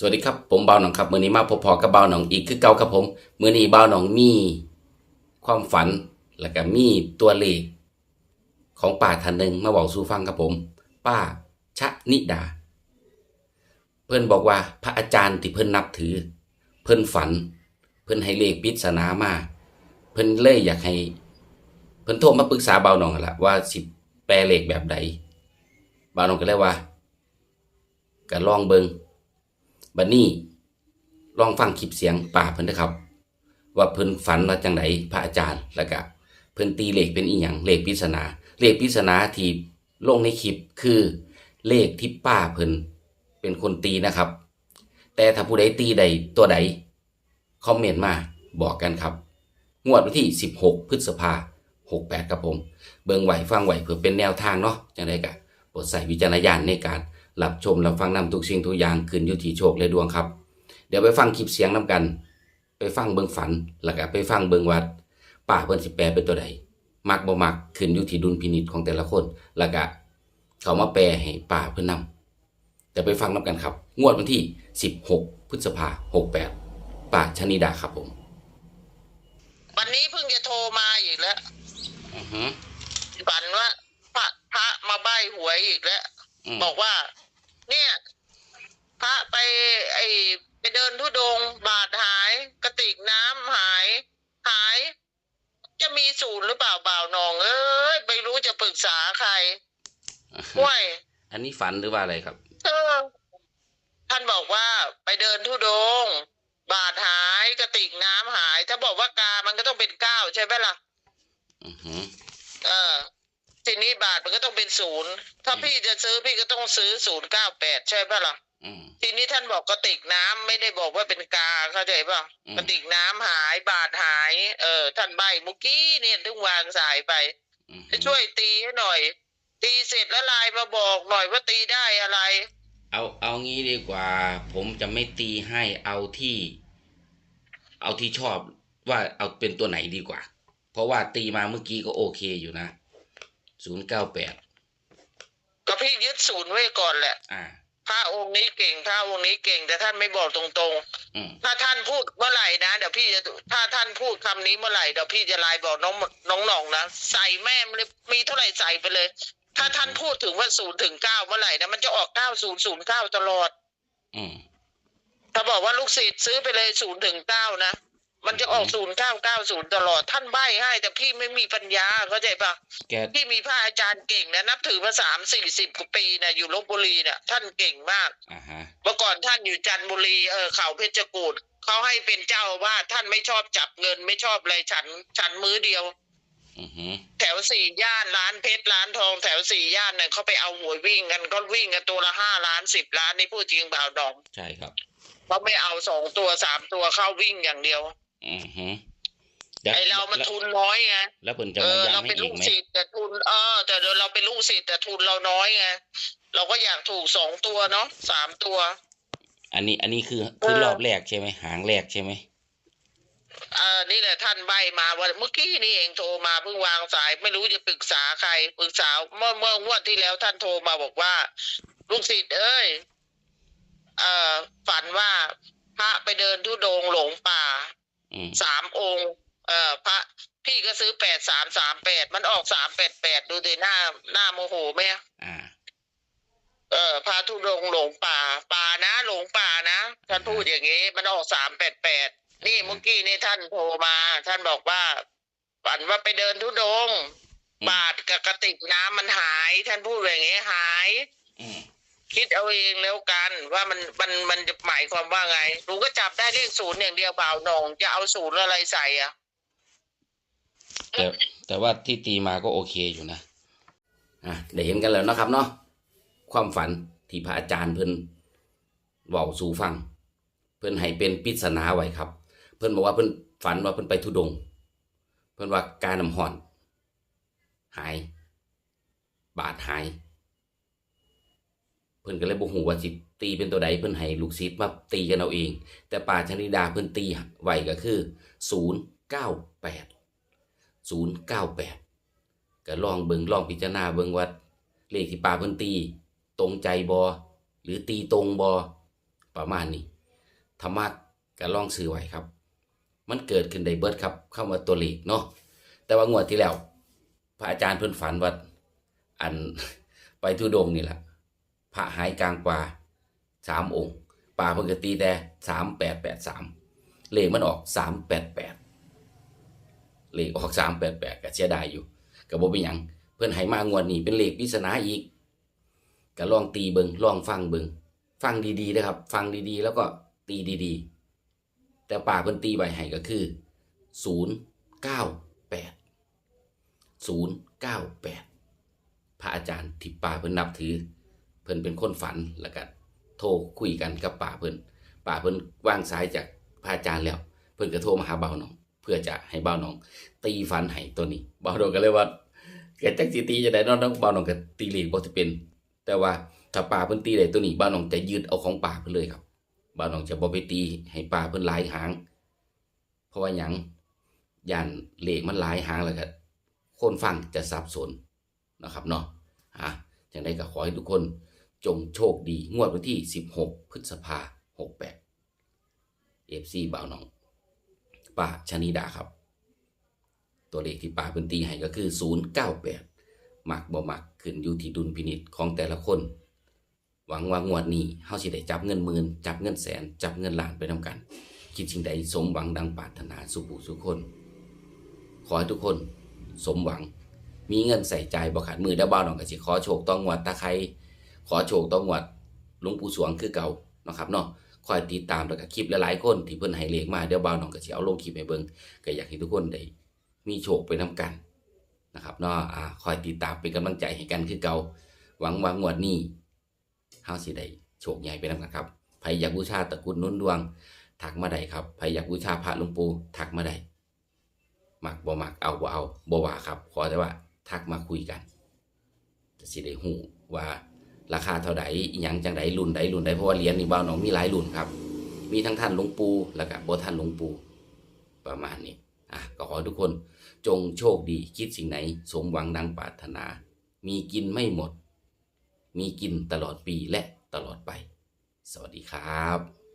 สวัสดีครับ ผมเบาหนองครับมือนี้มาพบพอกับเบาหนองอีกคือเก่าครับผมมือนี้เบาหนองมีความฝันแล้วก็มีตัวเลขของป้าท่านหนึ่งมาบอกสู่ฟังครับผม ป้าชะนิดา เพิ่อนบอกว่าพระอาจารย์ที่เพิ่อนนับถือ เพิ่อนฝัน เพิ่อนให้เลขปิศนามาเพิ่อนเล่ยอยากให้ เพิ่อนโทรมาปรึกษาเบาหนองกันละว่าสิแปลเลขแบบใดเบาหนองก็เลยว่าก็ลองเบิง บัดนี้ลองฟังคลิปเสียงป่าเพิ่นนะครับ ว่าเพิ่นฝันว่าจังไดพระอาจารย์แล้วก็เพิ่นตีเลขเป็นอีหยังเลขปริศนาเลขปริศนาที่ลงในคลิปคือเลขที่ป้าเพิ่นเป็นคนตีนะครับ แต่ถ้าผู้ใดตีใดตัวใดคอมเมนต์มาบอกกันครับ งวดวันที่ 16 พฤษภา68ครับผม เบิ่งไหวฟังไหวเพื่อเป็นแนวทางเนาะจังไดก็โปรดใส่วิจารณญาณในการ รับชมรับฟังนำทุกสิ่งทุกอย่างขึ้นอยู่ที่โชคและดวงครับ เดี๋ยวไปฟังคลิปเสียงนํกัน ไปฟังเบิ่งฝันแล้วก็ไปฟังเบิ่งว่าป้าเพิ่นสิแปลเป็นตัวใดมักบ่มักขึ้นอยู่ที่ดุลพินิจของแต่ละคนแล้วก็เขามาแปลให้ป้าเพิ่นนำแต่ไปฟังนํกันครับ งวดวันที่ 16 พฤษภา68ป้าชนิดาครับผม วันนี้เพิ่งจะโทรมาอีกแล้วอือฮึฝันว่าพระพระมาใบ้หวยอีกแล้วอืมบอกว่า เนี่ยพระไปไอไปเดินทุดงค์บาทหาย กระติกน้ำหาย หาย จะมีศูนย์หรือเปล่าเปล่าน้อง เอ้ยไม่รู้จะปรึกษาใครห้วยอันนี้ฝันหรือว่าอะไรครับเออท่านบอกว่าไปเดินทุดงค์บาทหายกระติกน้ำหาย ถ้าบอกว่ากา มันก็ต้องเป็นเก้าใช่ไหมล่ะ อือฮึเออ ทีนี้บาทมันก็ต้องเป็นศูนย์ถ้าอืมพี่จะซื้อพี่ก็ต้องซื้อศูนย์เก้าแปดใช่ปะล่ะอืมทีนี้ท่านบอกกระติกน้ำไม่ได้บอกว่าเป็นกาเข้าใจป่ะอืมกระติกน้ำหายบาทหาย เออ ท่านใบเมุกี้เนี่ยถึงวางสายไปอือฮึจะช่วยตีให้หน่อย ตีเสร็จแล้วไลน์มาบอกหน่อยว่าตีได้อะไร เอาเอางี้ดีกว่า ผมจะไม่ตีให้เอาที่ เอาที่ชอบว่าเอาเป็นตัวไหนดีกว่า เพราะว่าตีมาเมื่อกี้ก็โอเคอยู่นะ ศูนย์เก้าแปดก็พี่ยึดศูนย์ไว้ก่อนแหละ อ่า พระองค์นี้เก่งพระองค์นี้เก่งแต่ท่านไม่บอกตรงๆอืมถ้าท่านพูดเมื่อไหร่นะเดี๋ยวพี่จะถ้าท่านพูดคำนี้เมื่อไหร่เดี๋ยวพี่จะไลน์บอกน้องน้องหน่องนะใส่แม่มนเลยมีเท่าไหร่ใส่ไปเลย ถ้าท่านพูดถึงว่าศูนย์ถึงเก้าเมื่อไหร่นะมันจะออกเก้าศูนย์ศูนย์เก้าตลอด อืม ถ้าบอกว่าลูกศิษย์ซื้อไปเลยศูนย์ถึงเก้านะ มันจะออกศูนย์เก้าเก้าศูนย์ตลอดท่านใบ้ให้ แต่พี่ไม่มีปัญญาเข้าใจปะแกพี่มีพระอาจารย์เก่งนะนับถือมาสามสี่สิบกว่าปีนะอยู่ลบบุรีเนี่ยท่านเก่งมากอ่าฮะเมื่อก่อนท่านอยู่จันทบุรีเออเขาเพชรกูฏเขาให้เป็นเจ้าอาว่าสท่านไม่ชอบจับเงินไม่ชอบอะไรฉันฉันมื้อเดียวอือฮึแถวสี่ย่านร้านเพชรร้านทองแถวสี่ย่านเนี่ยเขาไปเอาหวยวิ่งกันก็วิ่งกันตัวละห้าล้านสิบล้านนี่พูดจริงเปล่าดอมใช่ครับเขาไม่เอาสองตัวสามตัวเข้าวิ่งอย่างเดียว อือฮึแล้วไอเรามันแล้วทุนน้อยไงแล้วเพิ่นจะเอมาอเราย้ำให้เป็นอีลูกกไหมศิษย์แต่ทุนเออแต่เราเป็นลูกศิษย์แต่ทุนเราน้อยไงเราก็อยากถูกสองตัวเนาะสามตัว อันนี้อันนี้คือคือเออรอบแรกใช่ไหมหางแรกใช่ไหมเออนี่แหละท่านใบมาวันเมื่อกี้นี่เองโทรมาเพิ่งวางสาย ไม่รู้จะปรึกษาใครปรึกษาเมื่อเมื่องวดที่แล้วท่านโทรมาบอกว่า ลูกศิษย์เอ้ยเอ่อฝันว่าพระไปเดินทุดงค์หลงป่าอืม สามองค์ เอ่อพระพี่ก็ซื้อแปดสามสามแปดมันออกสามแปดแปดดูดิหน้าหน้าโมโหไหมอะอ่าเออพระทุดงค์หลงป่า ป่านะหลงป่านะท่านพูดอย่างนี้ มันออกสามแปดแปดนี่เมื่อกี้นี่ท่านโทรมา ท่านบอกว่าฝันว่าไปเดินทุดงค์อืมบาทกับกระติกน้ำมันหาย ท่านพูดอย่างนี้หายอืม คิดเอาเองแล้วกันว่ามันมันมันจะหมายความว่าไงหนูก็จับได้เลขศูนย์อย่างเดียวเปล่าหนองจะเอาศูนย์อะไรใส่อะแต่แต่ว่าที่ตีมาก็โอเคอยู่นะอะได้เห็นกันแล้วเนาะครับเนาะความฝันที่พระอาจารย์เพิ่นเว้าสู่ฟัง เพิ่นให้เป็นปริศนาไว้ครับ เพิ่นบอกว่าเพิ่นฝันว่าเพิ่นไปทุดงค์เพิ่นว่าการน้ำห่อน หาย บาดหาย เพิ่น ก็เลยบ่ฮู้ว่าสิตีเป็นตัวใดเพิ่นให้ลูกศิษย์มาตีกันเอาเอง แต่ป่าชนิดาเพิ่นตีไว้ก็คือ 098 098 ก็ลองเบิงลองพิจารณาเบิงว่าเลขที่ป่าเพิ่นตี ตรงใจบอหรือตีตรงบอประมาณนี้ธรรมะก็ลองซื้อไว้ครับ มันเกิดขึ้นได้เบิดครับ เข้ามาตัวเลขเนาะแต่ว่างวดที่แล้ว พระอาจารย์เพิ่นฝันว่าอันไปทุดงนี่แหละ พระหายกลางป่าสามองค์ ป่าเพิ่นก็ตีแต่สามแปดแปดสามเลขมันออกสามแปดแปดเลขออกสามแปดแปดก็เสียดายอยู่ก็บ่เป็นหยังเพิ่อนให้มางวดนี้เป็นเลขปริศนาอีกก็ลองตีเบิงลองฟังเบิงฟังดีๆนะครับ ฟังดีๆ แล้วก็ตีดีๆ แต่ป่าเพิ่นตีใบให้ก็คือศูนย์เก้าแปดศูนย์เก้าแปดพระอาจารย์ที่ป่าเพิ่นนับถือ พิ่นเป็นคนฝันแล้วก็โทรคุยกันกับป่าเพิ่นป่าเพิ่นว่างสายจากพระอาจารย์แล้ว เพิ่นก็โทรมาหาเบาหนอง เพื่อจะให้เบาหนอง ตีฝันให้ตัวนี้เบาหนองก็เลยว่าแกจักสิตีจะได้นอนต้องบ้าน้องก็ตีเลขบ่สิเป็น แต่ว่าถ้าป่าเพิ่นตีได้ตัวนี้บ้าน้องจะยึดเอาของป่าเพิ่นเลยครับบ้าน้องจะบ่ไปตีให้ป่าเพิ่นหลายหาง เพราะว่าหยังย่านเลขมันหลายหางแล้วก็คนฟังจะสับสนนะครับเนาะฮะจังไดก็ขอให้ทุกคน จงโชคดี งวดวันที่ 16 พฤษภา68 FC บ่าวน้องป้าชนิดาครับ ตัวเลขที่ป่าพื้นตีให้ก็คือ098มักบ่มักขึ้นอยู่ที่ดุลพินิจของแต่ละคน หวังว่างวดนี้เฮาสิได้จับเงินหมื่นจับเงินแสน จับเงินล้านไปนำกัน คิดสิ่งใดสมหวังดังปรารถนาสุขสุขคน ขอให้ทุกคน สมหวังมีเงินใส่ใจบ่ขาดมือเด้บ่าวน้องก็สิขอโชคต้องงวดตาใคร ขอโชคต้องงวดหลวงปู่สวงคือเก่านะครับเนาะคอยติดตามแล้วก็คลิปหลายๆคนที่เพิ่นให้เลขมาเดี๋ยวบ่าวน้องก็สิเอาลงคลิปให้เบิ่งก็อยากให้ทุกคนได้มีโชคไปน้ำกันนะครับเนาะอ่าคอยติดตามเป็นกำลังใจให้กันคือเก่าหวังว่างวดนี้เฮาสิได้โชคใหญ่ไปน้ำกันครับใครอยากบูชาตะกุดนุ่นดวงทักมาได้ครับใครอยากบูชาพระหลวงปู่ทักมาได้มักบ่มักเอาบ่เอาบ่ว่าครับ ขอแต่ว่าทักมาคุยกันจะสิได้ฮู้ว่า ราคาเท่าใดอิหยังจังไดรุ่นใดรุ่นใดเพราะว่าเหรียญนี่บ้าวหนองมีหลายรุ่นครับ มีทั้งท่านหลวงปู่แล้วก็บ่ท่านหลวงปู่ประมาณนี้อะก็ขอทุกคนจงโชคดีคิดสิ่งไหน สมหวังดังปรารถนา มีกินไม่หมด มีกินตลอดปีและตลอดไป สวัสดีครับ